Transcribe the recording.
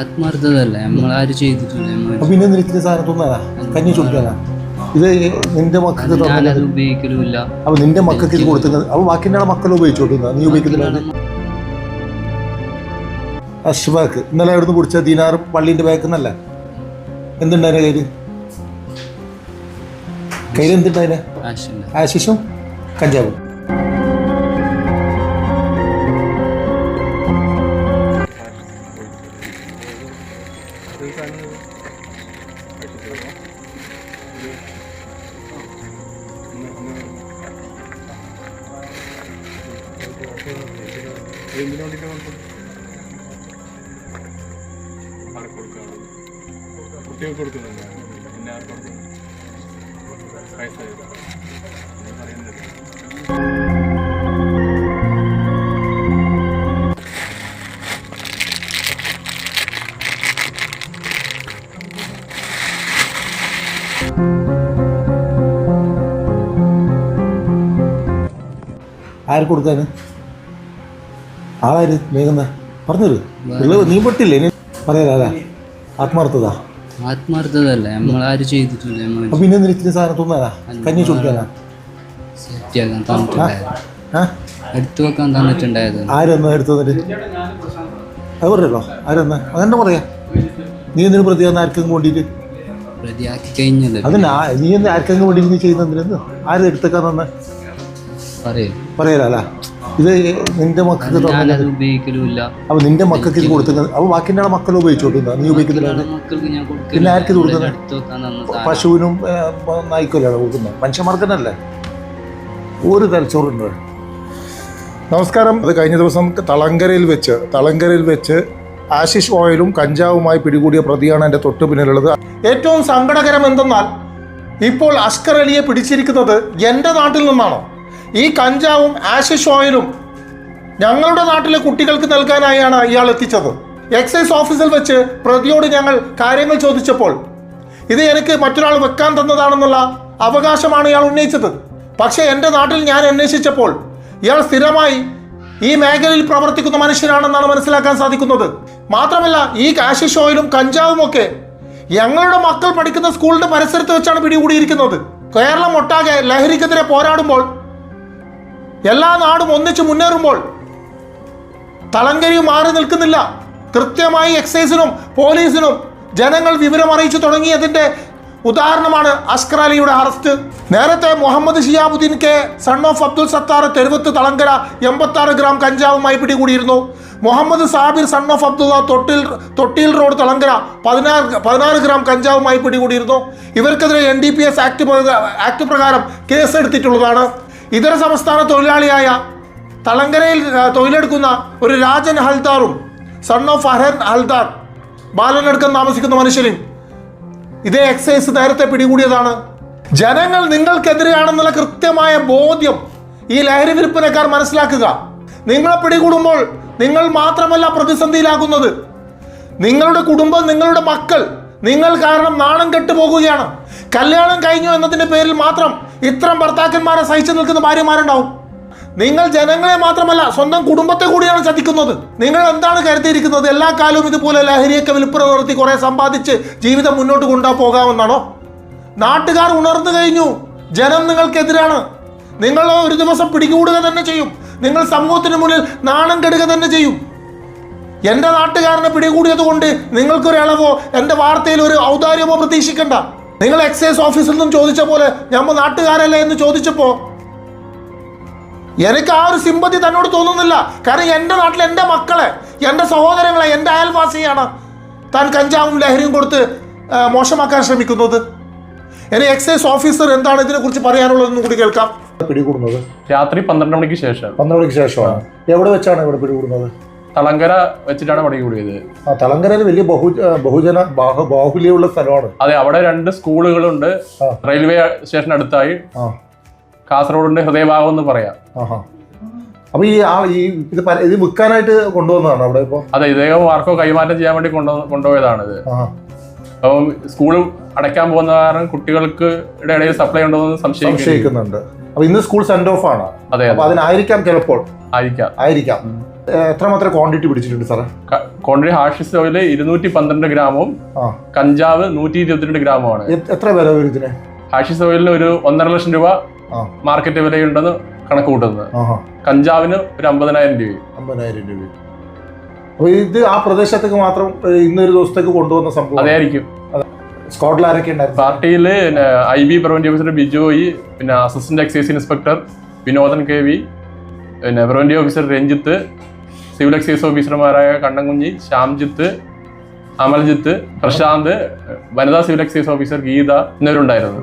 ആത്മാർത്ഥതല്ല നമ്മളാരും ചെയ്തിട്ടില്ല. നമ്മൾ അപ്പൊ പിന്നെ നിനക്ക് കഞ്ഞി ഇത് നിന്റെ മക്കൾക്ക് ഉപയോഗിക്കലുമില്ല. അപ്പൊ നിന്റെ മക്കൾക്ക് ഇത് കൊടുക്കുന്നത് അപ്പൊ ബാക്കിന്റെ മക്കൾ ഉപയോഗിച്ചോട്ടുന്ന നീ ഉപയോഗിക്കുന്നില്ല അഷ്ബാക്ക് ഇന്നലെ അവിടുന്ന് കുടിച്ച ദിനാർ പള്ളിന്റെ ബാക്കിൽ നിന്നല്ല എന്തുണ്ടായിരുന്നു കയ്യിൽ? കയ്യിൽ എന്തുണ്ടായിരുന്നു ആശിഷും കഞ്ചാവും. കുട്ടികൾക്ക് കൊടുക്കുന്നുണ്ട് എല്ലാവർക്കും ആർക്ക് കൊടുക്കുന്നു വയസ്സായത് ആര് കൊടുക്കാന് ആളാര്? വേഗം പറഞ്ഞത് നീ പെട്ടില്ലേ? ഇനി പറയാലോ ആത്മാർത്ഥത. ആത്മാർത്ഥതല്ല ചെയ്തിട്ടില്ല നമ്മൾ അപ്പൊ പിന്നെ നിനക്ക് സാധനം തിന്നാനാ? കഞ്ഞി ചുടിക്കാനാ സെറ്റാക്കാൻ തന്നിട്ടുണ്ടായത് ആ? എടുത്തു വെക്കാൻ തന്നിട്ടുണ്ടായത് ആരെന്നാ എടുത്തു തന്നിട്ട്? അത് പറയല്ലോ ആരെന്നാ അതെന്നെ പറയാ? നീ എന്തിനു പ്രതിയാന്ന് ആർക്കും വേണ്ടിയിട്ട് പ്രതിയാക്കി കഴിഞ്ഞത് അതിന് ആ- നീ എന്ത് ആർക്കെങ്കിലും വേണ്ടി നീ ചെയ്യുന്നതിന് ആരും എടുത്തേക്കാൻ തന്നെ? പറയും. പറയാലോ ഇത് നിന്റെ മക്കൾക്ക് ഉപയോഗിക്കലുമില്ല. അപ്പൊ നിന്റെ മക്കൾക്ക് ഇത് കൊടുക്കുന്നത് അപ്പൊ ബാക്കിന്റെ മക്കൾ ഉപയോഗിച്ചോട്ടുന്ന നീ ഉപയോഗിക്കുന്നില്ല പിന്നെ ആർക്ക് ഇത് കൊടുക്കുന്നത്? പശുവിനും കൊടുക്കുന്നത് മനുഷ്യന്മാർക്ക് തന്നെയല്ലേ ഒരു തലച്ചോറുണ്ട്. നമസ്കാരം. അത് കഴിഞ്ഞ ദിവസം തളങ്കരയിൽ വെച്ച് തളങ്കരയിൽ വെച്ച് ആശിഷ് ഓയിലും കഞ്ചാവുമായി പിടികൂടിയ പ്രതിയാണ് എന്റെ തൊട്ടു പിന്നിലുള്ളത്. ഏറ്റവും സങ്കടകരം എന്തെന്നാൽ ഇപ്പോൾ അസ്കർ അലിയെ പിടിച്ചിരിക്കുന്നത് എന്റെ നാട്ടിൽ നിന്നാണ്? ഈ കഞ്ചാവും ആശിഷ് ഓയിലും ഞങ്ങളുടെ നാട്ടിലെ കുട്ടികൾക്ക് നൽകാനായാണ് ഇയാൾ എത്തിച്ചത്. എക്സൈസ് ഓഫീസിൽ വെച്ച് പ്രതിയോട് ഞങ്ങൾ കാര്യങ്ങൾ ചോദിച്ചപ്പോൾ ഇത് എനിക്ക് മറ്റൊരാൾ വെക്കാൻ തന്നതാണെന്നുള്ള അവകാശമാണ് ഇയാൾ ഉന്നയിച്ചത്. പക്ഷേ എന്റെ നാട്ടിൽ ഞാൻ അന്വേഷിച്ചപ്പോൾ ഇയാൾ സ്ഥിരമായി ഈ മേഖലയിൽ പ്രവർത്തിക്കുന്ന മനുഷ്യനാണെന്നാണ് മനസ്സിലാക്കാൻ സാധിക്കുന്നത്. മാത്രമല്ല ഈ കാശിഷ് ഓയിലും കഞ്ചാവും ഒക്കെ ഞങ്ങളുടെ മക്കൾ പഠിക്കുന്ന സ്കൂളിന്റെ പരിസരത്ത് വെച്ചാണ് പിടികൂടിയിരിക്കുന്നത്. കേരളം ഒട്ടാകെ ലഹരിക്കെതിരെ പോരാടുമ്പോൾ എല്ലാ നാടും ഒന്നിച്ച് മുന്നേറുമ്പോൾ തളങ്കരി മാറി നിൽക്കുന്നില്ല. കൃത്യമായി എക്സൈസിനും പോലീസിനും ജനങ്ങൾ വിവരം അറിയിച്ചു തുടങ്ങിയതിന്റെ ഉദാഹരണമാണ് അസ്കർ അലിയുടെ അറസ്റ്റ്. നേരത്തെ Muhammad Shihabuddin K son of Abdul Sattar Theruvath Thalangara എൺപത്തി ആറ് ഗ്രാം കഞ്ചാവുമായി പിടികൂടിയിരുന്നു. മുഹമ്മദ് സാബിർ സൺ ഓഫ് അബ്ദുള്ള തൊട്ടിൽ തൊട്ടിയിൽ റോഡ് തളങ്കര പതിനാറ് പതിനാറ് ഗ്രാം കഞ്ചാവുമായി പിടികൂടിയിരുന്നു. ഇവർക്കെതിരെ N D P S act act പ്രകാരം കേസെടുത്തിട്ടുള്ളതാണ്. ഇതര സംസ്ഥാന തൊഴിലാളിയായ തളങ്കരയിൽ തൊഴിലെടുക്കുന്ന ഒരു രാജൻ ഹൽദാറും സൺ ഓഫ് അഹൻ ഹൽദാർ ബാലനടുക്കം താമസിക്കുന്ന മനുഷ്യനും ഇതേ എക്സൈസ് നേരത്തെ പിടികൂടിയതാണ്. ജനങ്ങൾ നിങ്ങൾക്കെതിരെയാണെന്നുള്ള കൃത്യമായ ബോധ്യം ഈ ലഹരി വിൽപ്പനക്കാർ മനസ്സിലാക്കുക. നിങ്ങളെ പിടികൂടുമ്പോൾ നിങ്ങൾ മാത്രമല്ല പ്രതിസന്ധിയിലാകുന്നത്. നിങ്ങളുടെ കുടുംബം നിങ്ങളുടെ മക്കൾ നിങ്ങൾ കാരണം നാണം കെട്ടുപോകുകയാണ് കല്യാണം കഴിഞ്ഞു എന്നതിന്റെ പേരിൽ മാത്രം ഇത്തരം ഭർത്താക്കന്മാരെ സഹിച്ചു നിൽക്കുന്ന ഭാര്യമാരുണ്ടാവും. നിങ്ങൾ ജനങ്ങളെ മാത്രമല്ല സ്വന്തം കുടുംബത്തെ കൂടിയാണ് ചതിക്കുന്നത്. നിങ്ങൾ എന്താണ് കരുതിയിരിക്കുന്നത്? എല്ലാ കാലവും ഇതുപോലെ ലഹരിയൊക്കെ വിൽപ്പന കുറെ സമ്പാദിച്ച് ജീവിതം മുന്നോട്ട് കൊണ്ടാ പോകാമെന്നാണോ? നാട്ടുകാർ ഉണർന്നു കഴിഞ്ഞു. ജനം നിങ്ങൾക്കെതിരാണ്. നിങ്ങൾ ഒരു ദിവസം പിടികൂടുക തന്നെ ചെയ്യും. നിങ്ങൾ സമൂഹത്തിന് മുന്നിൽ നാണം കെടുക തന്നെ ചെയ്യും. എന്റെ നാട്ടുകാരനെ പിടികൂടിയത് കൊണ്ട് നിങ്ങൾക്കൊരു ഇളവോ എന്റെ വാർത്തയിൽ ഒരു ഔദാര്യമോ പ്രതീക്ഷിക്കണ്ട. നിങ്ങൾ എക്സൈസ് ഓഫീസിൽ നിന്നും ചോദിച്ച പോലെ ഞമ്മ നാട്ടുകാരല്ലേ? എന്ന് ചോദിച്ചപ്പോ എനിക്ക് ആ ഒരു സിമ്പതി തന്നോട് തോന്നുന്നില്ല. കാരണം എന്റെ നാട്ടിൽ എന്റെ മക്കളെ എന്റെ സഹോദരങ്ങളെ എന്റെ അയൽവാസിയാണ് താൻ കഞ്ചാവും ലഹരിയും കൊടുത്ത് മോശമാക്കാൻ ശ്രമിക്കുന്നത്. ഇനി എക്സൈസ് ഓഫീസർ എന്താണ് ഇതിനെക്കുറിച്ച് പറയാനുള്ളതെന്ന് കൂടി കേൾക്കാം. പിടികൂടുന്നത്? രാത്രി പന്ത്രണ്ട് മണിക്ക് ശേഷം. പന്ത്രണ്ട് മണിക്ക് ശേഷമാണ് എവിടെ വെച്ചാണ് ഇവിടെ പിടികൂടുന്നത്? തളങ്കര വെച്ചിട്ടാണ് പടി കൂടിയത്. ആ തളങ്കരയിൽ വലിയ ബഹു ബഹുജന ബാഹു ബാഹുല്യമുള്ള സ്ഥലമാണ്. അതെ അവിടെ രണ്ട് സ്കൂളുകളുണ്ട്. റെയിൽവേ സ്റ്റേഷൻ അടുത്തായി ആ. കാസർഗോഡിന്റെ ഹൃദയഭാഗം എന്ന് പറയാം. ആഹാ. അപ്പൊ ഈ ആ ഈ ഇത് ഇത് വിൽക്കാനായിട്ട് കൊണ്ടുവന്നതാണ് അവിടെ ഇപ്പൊ? അതെ ഇദ്ദേഹം ആർക്കോ കൈമാറ്റം ചെയ്യാൻ വേണ്ടി കൊണ്ടു കൊണ്ടുപോയതാണിത് ആഹാ. അപ്പം സ്കൂൾ അടയ്ക്കാൻ പോകുന്ന കാരണം കുട്ടികൾക്ക് ഇടയിൽ സപ്ലൈ ഉണ്ടോ എന്ന് സംശയിക്കുന്നു. സംശയിക്കുന്നുണ്ട്. അപ്പൊ ഇന്ന് സ്കൂൾ സെൻഡ് ഓഫ് ആണ്. അതെ അപ്പൊ അതെ അതിനായിരിക്കാം ചിലപ്പോൾ. ആയിരിക്കാം. ആയിരിക്കാം. എത്ര എത്രമാത്രം ക്വാണ്ടിറ്റി പിടിച്ചിട്ടുണ്ട് സാറേ? ക്വാണ്ടിറ്റി ഹാഷിസ് ഓയിൽ ഇരുന്നൂറ്റി പന്ത്രണ്ട് ഗ്രാമും ആ. കഞ്ചാവ് നൂറ്റി ഇരുപത്തിരണ്ട് ഗ്രാമുമാണ്. എ- എത്ര വില വരും ഇതിന് ഹാഷിസ് ഓയിലിന് ഒരു ഒന്നര ലക്ഷം രൂപ മാർക്കറ്റ് വിലയുണ്ടെന്ന് കണക്ക് കൂട്ടുന്നത്. കഞ്ചാവിന് ഒരു അമ്പതിനായിരം രൂപ. അമ്പതിനായിരം രൂപ. അപ്പൊ ഇത് ആ പ്രദേശത്തേക്ക് മാത്രം ഇന്നൊരു ദിവസത്തേക്ക് കൊണ്ടുവന്ന സംഭവം. അതായിരിക്കും സ്കോട്ടിൽ ആരൊക്കെ ഉണ്ടായിരുന്നു? പാർട്ടിയിൽ I B prevent officer Bijoy പിന്നെ assistant excise inspector Vinodan K V പിന്നെ prevent officer Ranjith civil excise ഓഫീസർമാരായ കണ്ണൻകുഞ്ഞി ശ്യാംജിത്ത് അമൽജിത്ത് പ്രശാന്ത് വനിതാ സിവിൽ എക്സൈസ് ഓഫീസർ ഗീത എന്നിവരുണ്ടായിരുന്നു.